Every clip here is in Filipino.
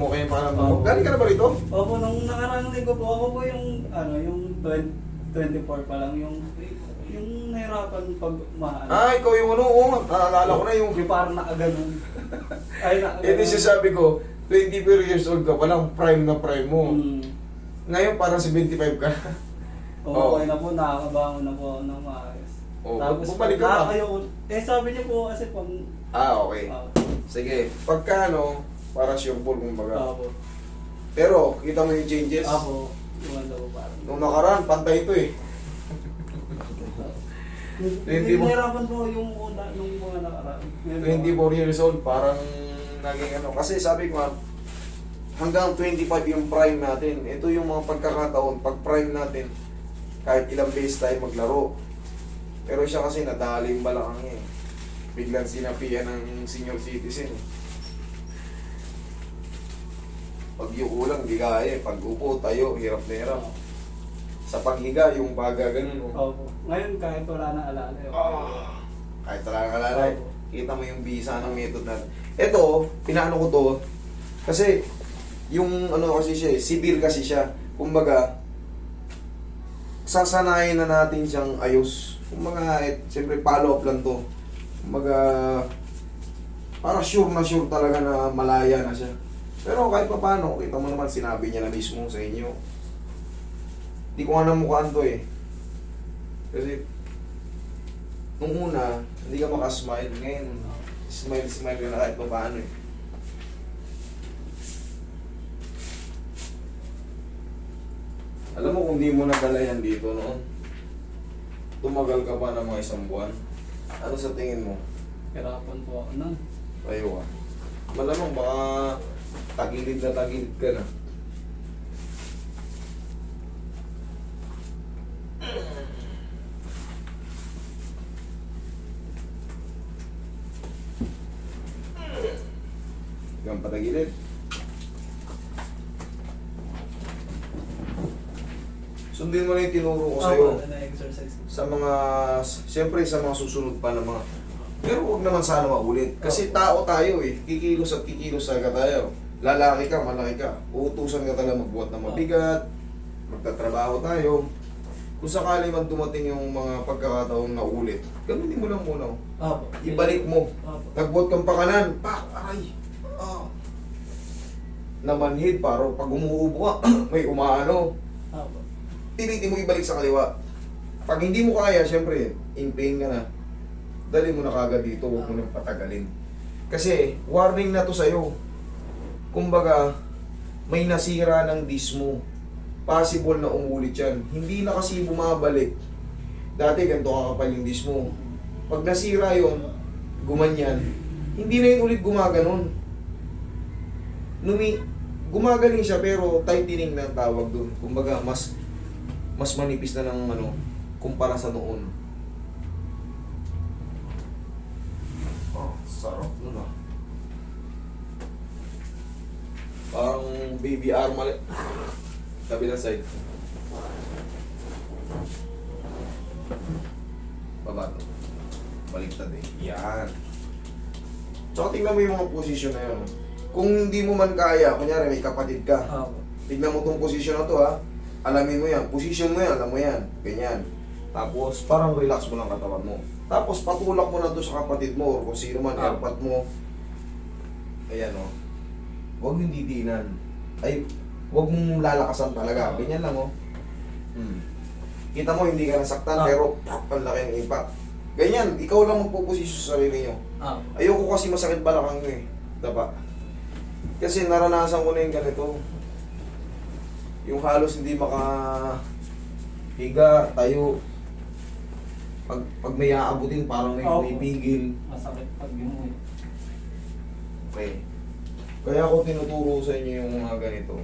Okay yung pakiramdam mo. Galing ka na ba rito? Opo, nung nakarang linggo po, ako po yung, ano, yung 20, 24 pa lang, yung, yung nahirapan pag mahal. Ah, ikaw yung ano, oo. Naalala ko na yung... Yung parang nakaganon. Ay, nakaganon. Eh, di sasabi ko, 24 years old ka pa lang, prime na prime mo. Hmm. Ngayon parang 75 ka. Oo, Oo. okay na po, nakakabangon na po ako ng maayos. Oo, Tapos, bumalik ka ba? nakakayo- Eh, sabi niyo po kasi pang... ah, okay. Ah, Sige, pagka ano, para sure ball kumbaga. Apo. Pero, kita mo yung changes. Apo. Iwan daw po parang. Nung nakaraan, pantay ito eh. Hindi mo- nahirapan po yung una, nung mga nakaraan. Ngayon po, 24 years old, parang naging ano. Kasi sabi ko hanggang 25 yung prime natin. Ito yung mga pagkakataon, pag prime natin, kahit ilang beses tayo maglaro. Pero siya kasi nadali yung balakang niya eh. Biglang sinapian ng senior citizen eh. Pag yuko lang, di kaya eh. Pag upo, tayo, hirap na hirap. Sa paghiga, yung baga ganun. Oh. Opo. Ngayon kahit wala na alala. eh, Ah, kahit talaga kalala, Opo. kita mo yung bisa ng method natin. Ito, pinaano ko to, kasi yung ano kasi siya, eh, severe kasi siya. Kumbaga, sasanayin na natin siyang ayos. Kumbaga, eh, siyempre follow up lang to. Kumbaga, para sure na sure talaga na malaya na siya. Pero kahit pa paano, kita mo naman sinabi niya na mismo sa inyo. Hindi ko nga namukhaan to eh. Kasi, nung una, hindi ka makasmile. Ngayon, smile, smile ka na kahit pa paano eh. Alam mo kung di mo nadala yan dito noon, tumagal ka pa ng mga isang buwan. Ano sa tingin mo? Hirapan po ako nun. Tayo ka. Malamang baka tagilid na tagilid ka na. Hanggang patagilid. Sundin mo na yung tinuro ko sa'yo na-exercise ko. sa mga, siyempre sa mga susunod pa na mga, pero huwag naman sana maulit. Kasi tao tayo eh, kikilos at kikilos talaga tayo. Lalaki ka, malaki ka, uutusan ka talaga magbuhat ng mabigat, magtatrabaho tayo. Kung sakali man dumating yung mga pagkakataon na ulit, gamitin mo lang muna. oh. Opo. Ibalik mo. Opo. Nagbuhat kang pakanan, pak, aray, ah. Namanhid, paro, pag umuubo ka, may umaano, Opo. mo ibalik sa kaliwa. Pag hindi mo kaya, syempre, in pain ka na. Dali mo na kagad dito, huwag mo nang patagalin. Kasi, warning na to sa'yo. Kumbaga, may nasira ng disc mo. Possible na umulit yan. Hindi na kasi bumabalik. Dati, ganito kakapal yung disc mo. Pag nasira yon gumanyan, hindi na yun ulit gumaganon. Numi, gumagaling siya pero tightening na ang tawag doon. Kumbaga, mas mas manipis na ng ano, kumpara sa noon. Oh, sarap nun ah. Parang arm mali. Kabilang side. Baba to. Baliktad eh. Yan. Tsaka tingnan mo yung mga posisyon na yun. Kung hindi mo man kaya, kunyari may kapatid ka, Opo. Tignan mo tong posisyon na to ha. Alamin mo yan. Position mo yan, alam mo yan. Ganyan. Tapos, parang relax mo lang katawan mo. Tapos, patulak mo na to sa kapatid mo or kung sino man, airpat mo. Ayan o. Huwag yung didinan. Ay, huwag mong lalakasan talaga. Ah. Ganyan lang o. Hmm. Kita mo, hindi ka nasaktan, Ah. pero ang laki ng impact. Ganyan, ikaw lang magpuposisyon sa sarili nyo. Opo. Ayoko kasi masakit balakang eh. Daba. Kasi naranasan ko na yung ganito. Yung halos hindi maka higa, tayo. Pag, pag may aabutin, parang may Oo. pumipigil. Masakit pag yung Okay. Kaya ako tinuturo sa inyo yung mga ganito.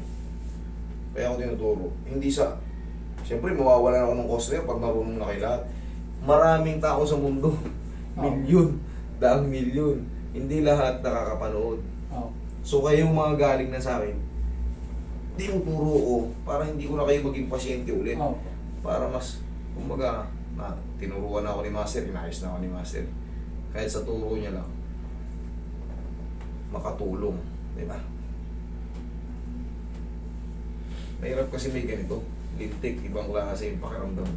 Kaya ako tinuturo. Hindi sa... Siyempre, mawawalan ako ng customer pag marunong na kayo lahat. Maraming tao sa mundo. Milyon. Daang milyon. Hindi lahat nakakapanood. Opo. So kayo mga galing na sa akin, tinuturo ko para hindi ko na kayo maging pasyente ulit. Opo. Para mas, kumbaga, na, tinuruan na ako ni Master, inayos na ako ni Master. Kahit sa turo niya lang, makatulong. Di ba? Mahirap kasi may ganito. Lintik, ibang klase yung pakiramdam.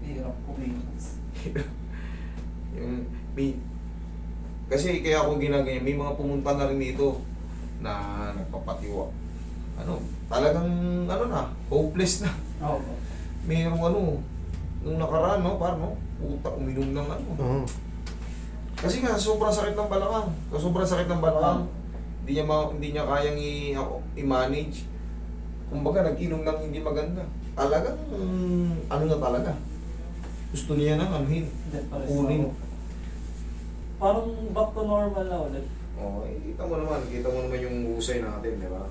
Hirap kumilos. yung, may, kasi kaya ako ginaganyan, may mga pumunta na rin dito na nagpapatiwa. Ano, talagang, ano na, hopeless na. Oo po. Mayroong ano, nung nakaraan, no, parang, no, puta, uminom ng ano. Oo. Kasi nga, sobrang sakit ng balakang. Sobrang sakit ng balakang. Hindi niya, ma- hindi niya kayang i- i-manage. Kumbaga, nag-inom ng hindi maganda. Talagang, mm, ano na talaga. Gusto niya nang anuhin. Kunin. Parang back to normal na ulit. Oo, eh, kita mo naman, kita mo naman yung husay natin, di ba?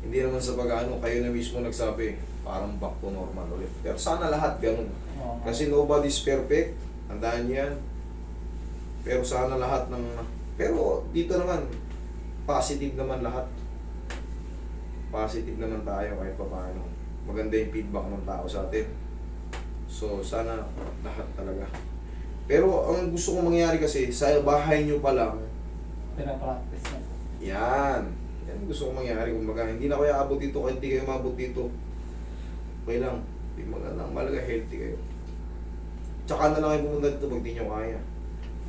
Hindi naman sa pag-ano, kayo na mismo nagsabi, parang back to normal ulit. Pero sana lahat ganun. Oo. Kasi nobody's perfect, tandaan niyo yan. Pero sana lahat ng... Pero dito naman, positive naman lahat. Positive naman tayo kahit pa paano. Maganda yung feedback ng tao sa atin. So, sana lahat talaga. Pero ang gusto kong mangyari kasi, sa bahay nyo pa lang, Pinapractice na. yan. Yan ang gusto kong mangyari. Kumbaga, hindi na kayo abot dito kahit hindi kayo mabot dito. Okay lang. Hindi maganda. Malaga healthy kayo. Tsaka na lang kayo pumunta dito pag di nyo kaya.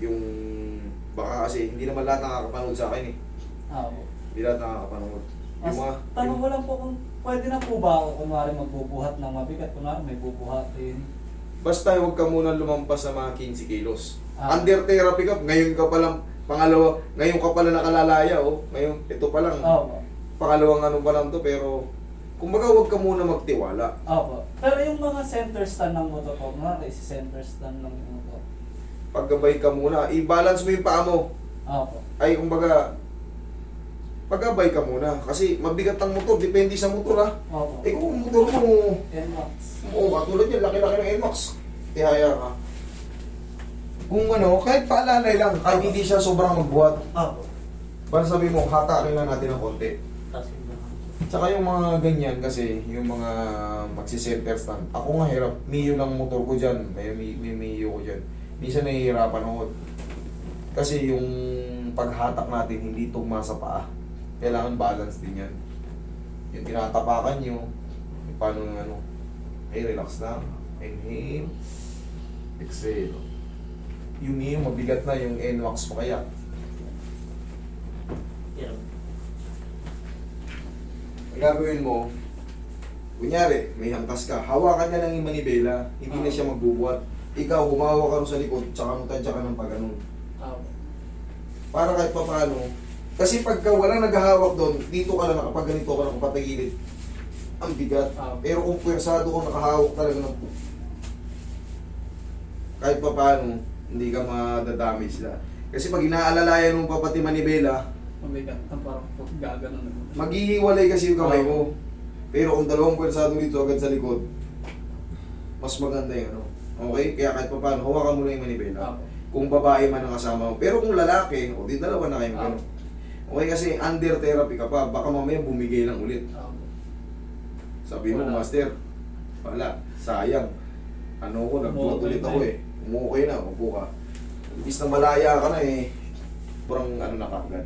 Yung, baka kasi hindi naman lahat nakakapanood sa akin eh. Oo. Hindi lahat nakakapanood. Mas, Yung mga, tanong ko lang po kung pwede na po ba ako kunwari magbubuhat ng mabigat. Kunwari may bubuhatin. basta huwag ka muna lumampas sa mga 15 kilos. Ah. Under therapy ka, ngayon ka pa lang, pangalawa, ngayon ka pala nakalalaya oh. Ngayon, ito pa lang. Oo. Pangalawang ano pa lang to, pero, kumbaga huwag ka muna magtiwala. Opo. Pero yung mga center stand ng motor ko, kunwari si center stand ng motor. paggabay ka muna, i-balance mo yung paa mo. Opo. Ay, kumbaga, paggabay ka muna. Kasi mabigat ang motor, depende sa motor ha. Opo. Eh kung motor mo, NMAX. oo, katulad yan, laki-laki ng NMAX. Tihaya ka. Kung ano, kahit paalalay lang, kahit hindi siya sobrang magbuhat. Opo. Para sabi mo, hatakin lang natin ng konti. Tsaka yung mga ganyan kasi, yung mga magsi-center stand. Ako nga hirap, Mio lang motor ko dyan. May, may, may Mio ko dyan. Minsan nahihirapan ako. Kasi yung paghatak natin, hindi tugma sa paa. Kailangan balance din yan. Yung tinatapakan nyo, yung paano ng ano. Hey, relax lang. Inhale. Exhale. Yung Mio, mabigat na yung NWAX pa kaya. Ang gagawin mo, kunyari, may hangkas ka, hawakan niya lang yung manibela, hindi na siya magbubuhat. Ikaw, humawa ka sa likod, tsaka mo tadya ka ng pagano'n. Opo. Para kahit pa paano, kasi pagka walang naghahawak doon, dito ka lang nakapag ganito ka nakapatagilid, ang bigat. Ah. Pero kung pwersado kang nakahawak talaga ng kahit pa paano, hindi ka madadamage na. Kasi pag inaalalayan mo pa pati manibela, Mabigat na parang po gaganon na. maghihiwalay kasi yung kamay mo. Pero kung dalawang pwersado dito agad sa likod, mas maganda yung ano. Okay? Kaya kahit pa paano, hawakan mo na yung manibela. Opo. Kung babae man ang kasama mo. Pero kung lalaki, o di dalawa na kayong Ah. Okay kasi under therapy ka pa, baka mamaya bumigay lang ulit. Sabi mo, Wala. master, wala, sayang. Ano ko, nagbuhat ulit ako eh. Umukay na, upo ka. Ibis na malaya ka na eh, parang ano na kagad.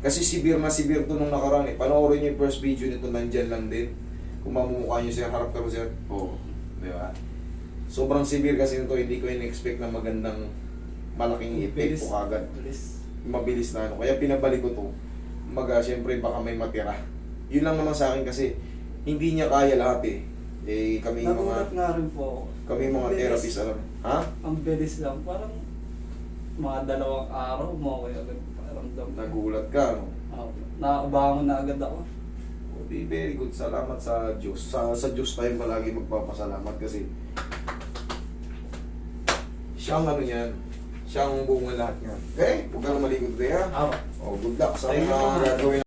Kasi severe na severe to nung nakaraan eh. Panoorin niyo yung first video nito, nandyan lang din. Kung mamumukha niyo sir, harap ka mo sir. Oo, di ba? Sobrang severe kasi nito, hindi ko in-expect na magandang malaking effect Bilis. po kagad. Bilis. Mabilis na ano. Kaya pinabalik ko to. Maga, syempre baka may matira. Yun lang naman sa akin kasi hindi niya kaya lahat eh. Eh kami yung Nagulat mga nga rin po ako. kami yung mga bilis. therapist alam. Ha? Ang bilis lang. Parang mga dalawang araw mo kaya agad paramdam. Nagulat ka no. Opo. Nakabangon na agad ako. O, di very good. Salamat sa Diyos. Sa sa Diyos tayo palagi magpapasalamat kasi siyang ano yan, siyang bunga lahat yan. Okay? Huwag ka na malikot tayo ha. Opo. O, good luck sa Thank you. mga gagawin